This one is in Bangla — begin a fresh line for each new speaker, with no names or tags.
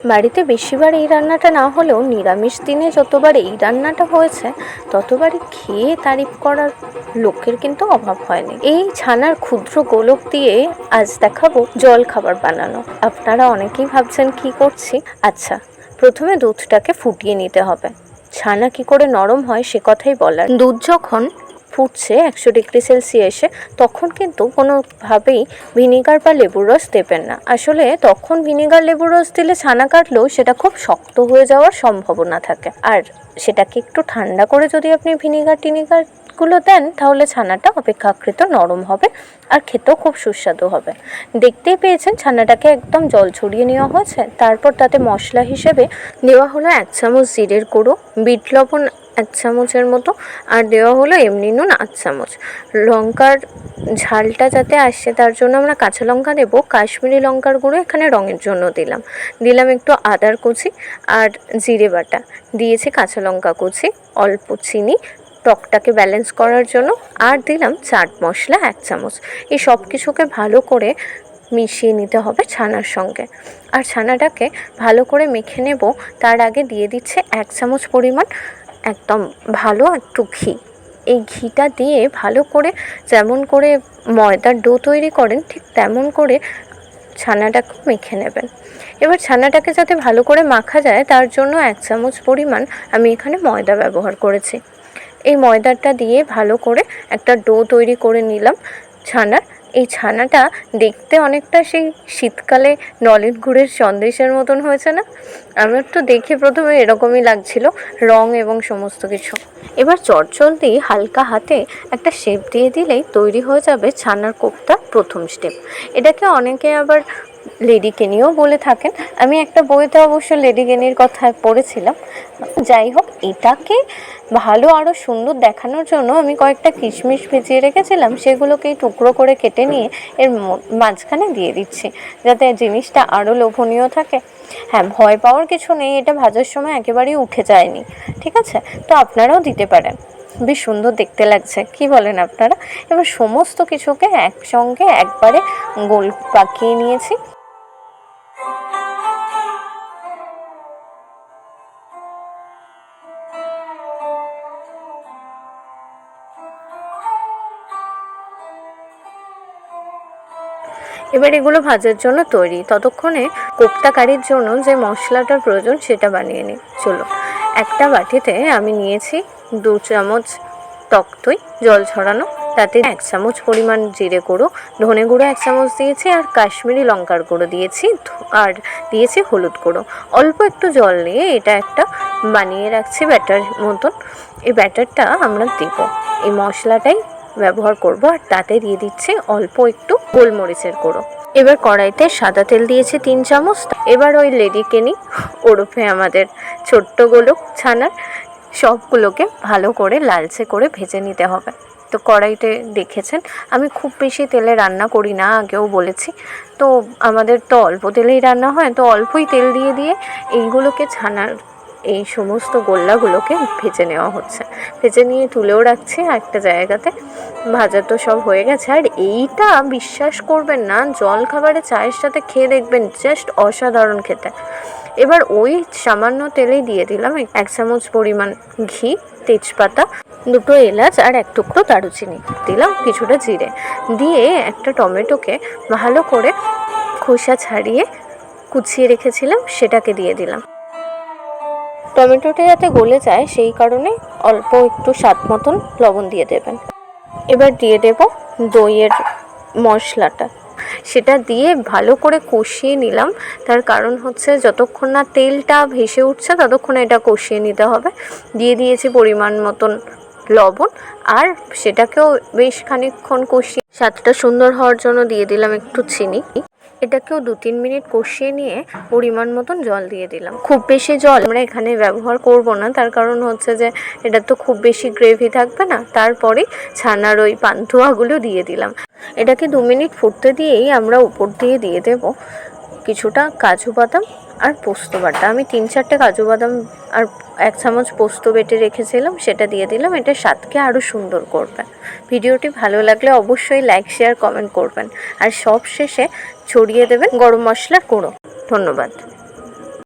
বাড়িতে বেশিবার এই রান্নাটা না হলেও নিরামিষ দিনে যতবার এই রান্নাটা হয়েছে, ততবারই খেয়ে তারিফ করার লোকের কিন্তু অভাব হয়নি। এই ছানার ক্ষুদ্র গোলক দিয়ে আজ দেখাবো জল খাবার বানানো। আপনারা অনেকেই ভাবছেন কি করছি? আচ্ছা প্রথমে দুধটাকে ফুটিয়ে নিতে হবে। ছানা কি করে নরম হয় সে কথাই বলার। দুধ যখন ফুটছে একশো ডিগ্রি সেলসিয়াসে, তখন কিন্তু কোনোভাবেই ভিনিগার বা লেবুর রস দেবেন না। আসলে তখন ভিনিগার লেবুর রস দিলে ছানা কাটলেও সেটা খুব শক্ত হয়ে যাওয়ার সম্ভাবনা থাকে। আর সেটাকে একটু ঠান্ডা করে যদি আপনি ভিনিগার টিনিগারগুলো দেন, তাহলে ছানাটা অপেক্ষাকৃত নরম হবে আর খেতেও খুব সুস্বাদু হবে। দেখতেই পেয়েছেন ছানাটাকে একদম জল ছড়িয়ে নেওয়া হয়েছে। তারপর তাতে মশলা হিসেবে দেওয়া হলো এক চামচ জিরের গুঁড়ো, বিট লবণ এক চামচের মতো, আর দেওয়া হলো এমনি নুন আধ চামচ। লঙ্কার ঝালটা যাতে আসে তার জন্য আমরা কাঁচা লঙ্কা দেবো। কাশ্মীরি লঙ্কার গুঁড়ো এখানে রঙের জন্য দিলাম। দিলাম একটু আদার কুচি আর জিরে বাটা। দিয়েছি কাঁচা লঙ্কা কুচি, অল্প চিনি, টকটাকে ব্যালেন্স করার জন্য, আর দিলাম চাট মশলা এক চামচ। এই সব কিছুকে ভালো করে মিশিয়ে নিতে হবে ছানার সঙ্গে। আর ছানাটাকে ভালো করে মেখে নেব, তার আগে দিয়ে দিচ্ছে এক চামচ পরিমাণ একদম ভালো একটু ঘি। এই ঘিটা দিয়ে ভালো করে যেমন করে ময়দার ডো তৈরি করেন, ঠিক তেমন করে ছানাটাকে মেখে নেবেন। এবার ছানাটাকে যাতে ভালো করে মাখা যায়, তার জন্য এক চামচ পরিমাণ আমি এখানে ময়দা ব্যবহার করেছি। এই ময়দাটা দিয়ে ভালো করে একটা ডো তৈরি করে নিলাম ছানার। এই ছানাটা দেখতে অনেকটা সেই শীতকালে নলেন গুড়ের সন্দেশের মতন হয়েছে না? আমার তো দেখে প্রথমে এরকমই লাগছিল, রং এবং সমস্ত কিছু। এবার চটচলতি হালকা হাতে একটা শেপ দিয়ে দিলেই তৈরি হয়ে যাবে ছানার কোপ্তার প্রথম স্টেপ এটাকে অনেকে আবার লেডি কেনিও বলে থাকেন। আমি একটা বইতে অবশ্য লেডি কেনির কথা পড়েছিলাম। যাই হোক, এটাকে ভালো আরও সুন্দর দেখানোর জন্য আমি কয়েকটা কিশমিশ ভিজিয়ে রেখেছিলাম। সেগুলোকে টুকরো করে কেটে নিয়ে এর মাঝখানে দিয়ে দিচ্ছি, যাতে জিনিসটা আরও লোভনীয় থাকে। হ্যাঁ ভয় পাওয়ার কিছু নেই, এটা ভাজার সময় একেবারেই উঠে যায়নি, ঠিক আছে? তো আপনারাও দিতে পারেন। বেশ সুন্দর দেখতে লাগছে। কি বলেন আপনারা? এবার সমস্ত কিছুকে একসঙ্গে একবারে গোল পাকিয়ে নিয়েছি। এবার এগুলো ভাজার জন্য তৈরি। ততক্ষণে কোপ্তা কারির জন্য যে মশলাটার প্রয়োজন সেটা বানিয়ে নিই। চলো একটা বাটিতে আমি নিয়েছি দু চামচ টক দই, জল ছড়ানো। তাতে এক চামচ পরিমাণ জিরে গুঁড়ো, ধনে গুঁড়ো এক চামচ দিয়েছি আর কাশ্মীরি লঙ্কার গুঁড়ো দিয়েছি। আর দিয়েছি হলুদ গুঁড়ো। অল্প একটু জল নিয়ে এটা একটা বানিয়ে রাখছি ব্যাটার মতন। এই ব্যাটারটা আমরা দেব। এই মশলাটাই ব্যবহার করব আর তাতে দিয়ে দিচ্ছি অল্প একটু গোলমরিচের গুঁড়ো। এবার কড়াইতে সাদা তেল দিয়েছি তিন চামচ। এবার ওই লেডিকে নিই ওরফে আমাদের ছোট্ট গোলক ছানার, সবগুলোকে ভালো করে লালচে করে ভেজে নিতে হবে। তো কড়াইতে দেখেছেন, আমি খুব বেশি তেলে রান্না করি না, আগেও বলেছি। তো আমাদের তো অল্প তেলেই রান্না হয়, তো অল্পই তেল দিয়ে দিয়ে এইগুলোকে ছানার এই সমস্ত গোল্লাগুলোকে ভেজে নেওয়া হচ্ছে। ভেজে নিয়ে তুলেও রাখছি একটা জায়গাতে। ভাজা তো সব হয়ে গেছে। আর এইটা বিশ্বাস করবেন না জল খাবারে চায়ের সাথে খেয়ে দেখবেন, জাস্ট অসাধারণ খেতে। এবার ওই সামান্য তেলেই দিয়ে দিলাম এক চামচ পরিমাণ ঘি, তেজপাতা, দুটো এলাচ আর এক টুকরো দারুচিনি। দিলাম কিছুটা জিরে। দিয়ে একটা টমেটোকে ভালো করে খোসা ছাড়িয়ে কুচিয়ে রেখেছিলাম, সেটাকে দিয়ে দিলাম। টমেটোটা যাতে গলে যায়, সেই কারণে অল্প একটু স্বাদ মতন লবণ দিয়ে দেবেন। এবার দিয়ে দেব দইয়ের মশলাটা। সেটা দিয়ে ভালো করে কষিয়ে নিলাম। তার কারণ হচ্ছে যতক্ষণ না তেলটা ভেসে উঠছে, ততক্ষণ এটা কষিয়ে নিতে হবে। দিয়ে দিয়েছি পরিমাণ মতন লবণ আর সেটাকেও বেশ খানিকক্ষণ কষিয়ে স্বাদটা সুন্দর হওয়ার জন্য দিয়ে দিলাম একটু চিনি। এটাকেও দু তিন মিনিট কষিয়ে নিয়ে পরিমাণ মতন জল দিয়ে দিলাম। খুব বেশি জল আমরা এখানে ব্যবহার করব না। তার কারণ হচ্ছে যে, এটা তো খুব বেশি গ্রেভি থাকবে না। তারপরে ছানার ওই পান্তুয়াগুলো দিয়ে দিলাম। এটাকে দু মিনিট ফুটতে দিয়েই আমরা উপর দিয়ে দিয়ে দেব কিছুটা কাজু বাদাম আর পোস্ত বাটা। আমি তিন চারটে কাজু বাদাম আর এক চামচ পোস্ত বেটে রেখেছিলাম, সেটা দিয়ে দিলাম। এটা স্বাদকে আরও সুন্দর করবে। ভিডিওটি ভালো লাগলে অবশ্যই লাইক, শেয়ার, কমেন্ট করবেন। আর সব শেষে ছড়িয়ে দেবেন গরম মশলা, গুঁড়ো। ধন্যবাদ।